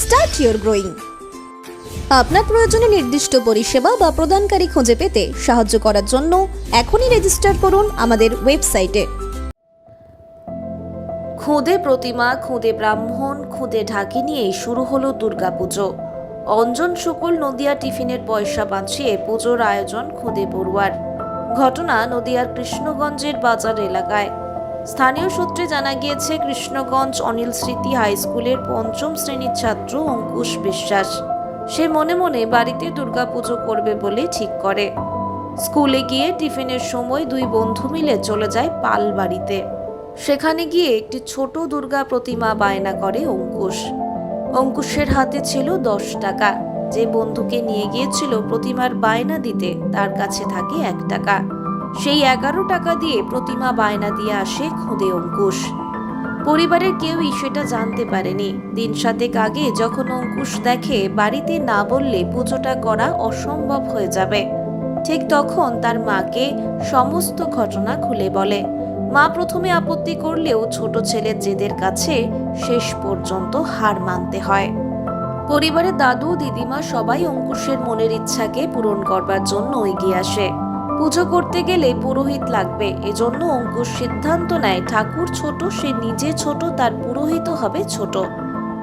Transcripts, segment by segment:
start your growing আপনার প্রয়োজনে নির্দিষ্ট পরিষেবা বা প্রদানকারী খুঁজে পেতে সাহায্য করার জন্য এখনই রেজিস্টার করুন আমাদের ওয়েবসাইটে খুদে প্রতিমা, খুদে ব্রাহ্মণ, খুদে ঢাকি নিয়েই শুরু হলো দুর্গাপুজো। অঞ্জন শুকুল নদিয়া টিফিনের পয়সা বাঁচিয়ে পুজোর আয়োজন খুদে পড়ুয়ার। ঘটনা নদিয়ার কৃষ্ণগঞ্জের বাজার এলাকায়। স্থানীয় সূত্রে জানা গিয়েছে, কৃষ্ণগঞ্জ অনিল স্মৃতি হাই স্কুলের পঞ্চম শ্রেণির ছাত্র অঙ্কুশ বিশ্বাস। সে মনে মনে বাড়িতে দুর্গাপুজো করবে বলে ঠিক করে। স্কুলে গিয়ে টিফিনের সময় দুই বন্ধু মিলে চলে যায় পাল বাড়িতে। সেখানে গিয়ে একটি ছোট দুর্গা প্রতিমা বায়না করে অঙ্কুশ। অঙ্কুশের হাতে ছিল দশ টাকা। যে বন্ধুকে নিয়ে গিয়েছিল প্রতিমার বায়না দিতে, তার কাছে থাকে এক টাকা। সেই এগারো টাকা দিয়ে প্রতিমা বায়না দিয়ে আসে খুদে অঙ্কুশ। পরিবারের কেউই সেটা জানতে পারেনি। দিন সাতেক আগে যখন অঙ্কুশ দেখে, বাড়িতে না বললে পুজোটা করা অসম্ভব হয়ে যাবে। ঠিক তখন তার মাকে সমস্ত ঘটনা খুলে বলে। মা প্রথমে আপত্তি করলেও ছোট ছেলের জেদের কাছে শেষ পর্যন্ত হার মানতে হয়। পরিবারের দাদু, দিদিমা সবাই অঙ্কুশের মনের ইচ্ছাকে পূরণ করবার জন্য এগিয়ে আসে। পুজো করতে গেলে পুরোহিত লাগবে। এজন্য অঙ্কুশ সিদ্ধান্ত নেয়, ঠাকুর ছোট, সে নিজে ছোট, তার পুরোহিত হবে ছোট।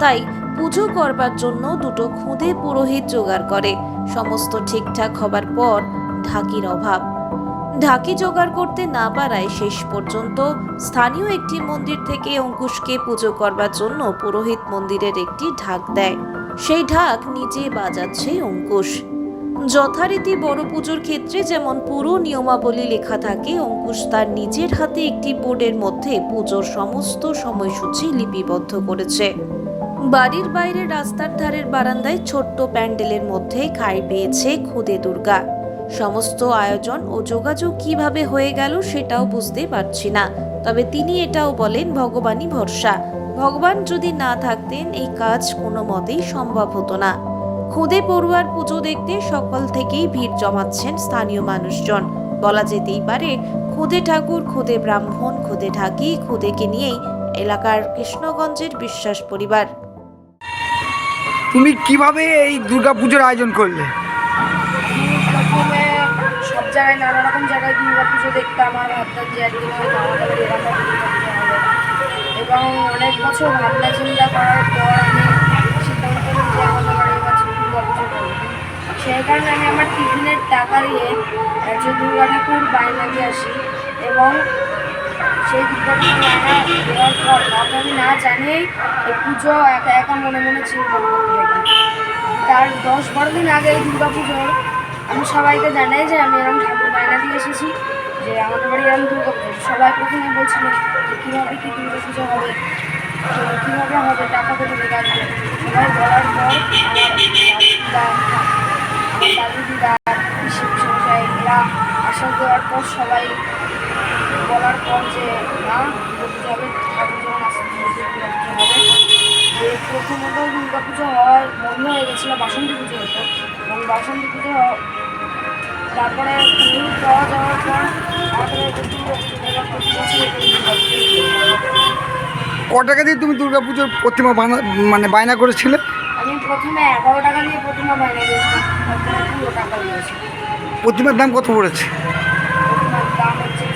তাই পুজো করবার জন্য দুটো খুদে পুরোহিত জোগাড় করে। সমস্ত ঠিকঠাক হবার পর ঢাকির অভাব। ঢাকি জোগাড় করতে না পারায় শেষ পর্যন্ত স্থানীয় একটি মন্দির থেকে অঙ্কুশকে পুজো করবার জন্য পুরোহিত মন্দিরের একটি ঢাক দেয়। সেই ঢাক নিজে বাজাচ্ছে অঙ্কুশ। যথারীতি বড় পুজোর ক্ষেত্রে যেমন পুরো নিয়মাবলী লেখা থাকে, অঙ্কুশ তার নিজের হাতে একটি বোর্ডের মধ্যে পুজোর সমস্ত সময়সূচি লিপিবদ্ধ করেছে। বাড়ির বাইরে রাস্তার ধারের বারান্দায় ছোট্ট প্যান্ডেলের মধ্যে খাই পেয়েছে খুদে দুর্গা। সমস্ত আয়োজন ও যোগাযোগ কীভাবে হয়ে গেল সেটাও বুঝতে পারছি না। তবে তিনি এটাও বলেন, ভগবানই ভরসা। ভগবান যদি না থাকতেন, এই কাজ কোনো মতেই সম্ভব হতো না। খুদে পড়ুয়ার পুজো দেখতে সকাল থেকেই ভিড় জমাচ্ছেন স্থানীয় মানুষজন। বলা যেতেই পারে খুদে ঠাকুর খুদে ব্রাহ্মণ খুদে ঢাকি খুদেকে নিয়েই এলাকার কৃষ্ণগঞ্জের বিশ্বাস পরিবার। তুমি কীভাবে এই দুর্গাপুজোর আয়োজন করলে? সব জায়গায় নানা রকম জায়গায় দুর্গা পুজো দেখতাম আর ভাবতাম যে একদিন হয়তো আমাদের এরকম এবং অনেক বছর ভাবনা চিন্তা করার পর আমি সেই কারণে আমি আমার টিফিনের টাকা দিয়ে একজন দুর্গা ঠাকুর বায়না দিয়ে আসি এবং সেই দুর্গা ঠাকুর বায়না দেওয়ার পর কাউকে আমি না জানিয়েই পুজো একা একা মনে মনে চিন্তা তার দশ বারো দিন আগে এই দুর্গা পুজোর আমি সবাইকে জানাই যে আমি এরকম ঠাকুর বায়না দিয়ে এসেছি যে আমাদের বাড়ি এরকম দুর্গা পুজো। সবাই প্রথমে বলছিল যে কীভাবে কী দুর্গা পুজো হবে, কীভাবে হবে, টাকা কোথা থেকে আসবে? সবাই বলার পর আমার আশা দেওয়ার পর সবাই বলার পর যে না দুর্গা পুজো হবে ঠাকুর যখন আসতে দুর্গা পুজো হবে। যে প্রথমত দুর্গা পুজো হওয়ার বন্ধ হয়ে গেছিল বাসন্তী পুজো হতো। এবং বাসন্তী পুজো তারপরে পুরো পাওয়া যাওয়ার পর তারপরে দুর্গা দুর্গা ক টাকা দিয়ে তুমি দুর্গাপুজোর প্রতিমা বানা মানে বায়না করেছিলে? আমি প্রথমে এগারো টাকা দিয়ে প্রতিমা তারপরে টাকা দিয়েছি। প্রতিমার দাম কত পড়েছে?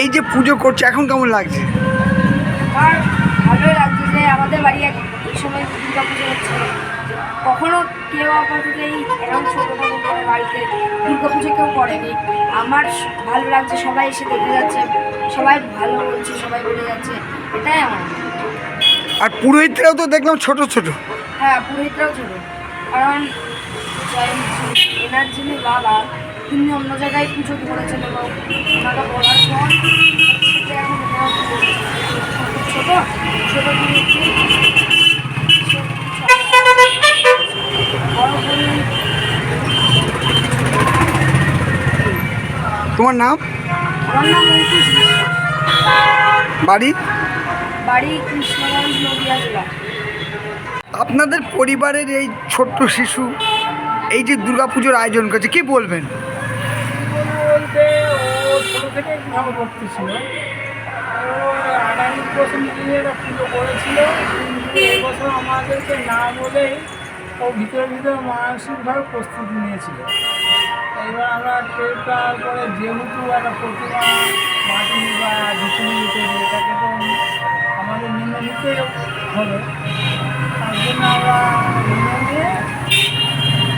এই যে পুজো করছে এখন কেমন লাগছে? আমার ভালোই লাগছে যে আমাদের বাড়ি এক সময় দুর্গা পুজো হচ্ছে। কখনো কেউ আপাতত এই এরকম ছোটো ছোটো করে বাড়িতে দুর্গা পুজো কেউ করেনি। আমার ভালো লাগছে সবাই এসে দেখে যাচ্ছে সবাই ভালো বলছে সবাই বলে যাচ্ছে এটাই আমার আর পুরোহিতরাও তো দেখলাম ছোট ছোট। হ্যাঁ পুরোহিতরাও ছিল কারণ এনার যিনি বাবা তিনি অন্য জায়গায় পুজো করেছেন এবং বলার পর। ছোট ছোট বড় পুরোহিত তোমার নাম? আমার নাম অঙ্কুশ বাড়ি? বাড়ি কৃষ্ণগঞ্জ নদিয়া জেলা। আপনাদের পরিবারের এই ছোট্ট শিশু এই যে দুর্গাপুজোর আয়োজন করছে কি বলবেন? থেকে ভালো ও আগামী বছর একটা পুজো করেছিল। কিন্তু এবছর আমাদেরকে না বলেই ও ভিতরে ভিতরে মানসিকভাবে প্রস্তুতি নিয়েছিল। এবার আমরা টের পাওয়ার পরে যেহেতু একটা প্রতিমা মাটি বা ভিতরে ভিতরে এটাকে তো আমাদের নিম্ন নিতে হবে। তার জন্য আমরা মেনে নিয়ে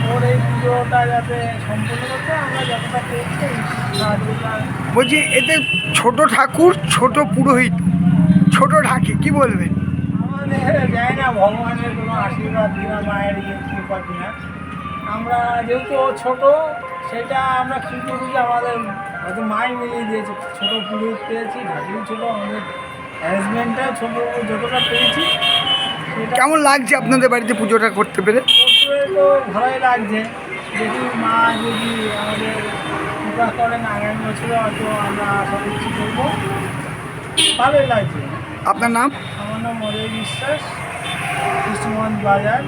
ওর এই পুজোটা যাতে সম্পূর্ণ করতে আমরা যতটা সাহায্যটা বলছি, এতে ছোট ঠাকুর, ছোট পুরোহিত। ছোট ঢাকি, কি বলবেন? ভগবানের কোনো আশীর্বাদ কিনা মায়ের কৃপা কিনা আমরা যেহেতু ছোট সেটা আমরা খুঁজে খুঁজে আমাদের হয়তো মাই মিলিয়ে দিয়েছে ছোটো পুরোহিত পেয়েছি ঢাকিও ছোটো আমাদের অ্যারেঞ্জমেন্টটা ছোটো যতটা পেয়েছি কেমন লাগছে আপনাদের বাড়িতে পুজোটা করতে পেরে? তো ভালোই লাগছে। যদি মা, যদি আমাদের কৃপা করেন আগামী বছর হয়তো আমরা সব কিছু করব। ভালোই লাগছে। আপনার নাম? আমার নাম মরে বিশ্বাস কৃষ্ণমোহন বাজার।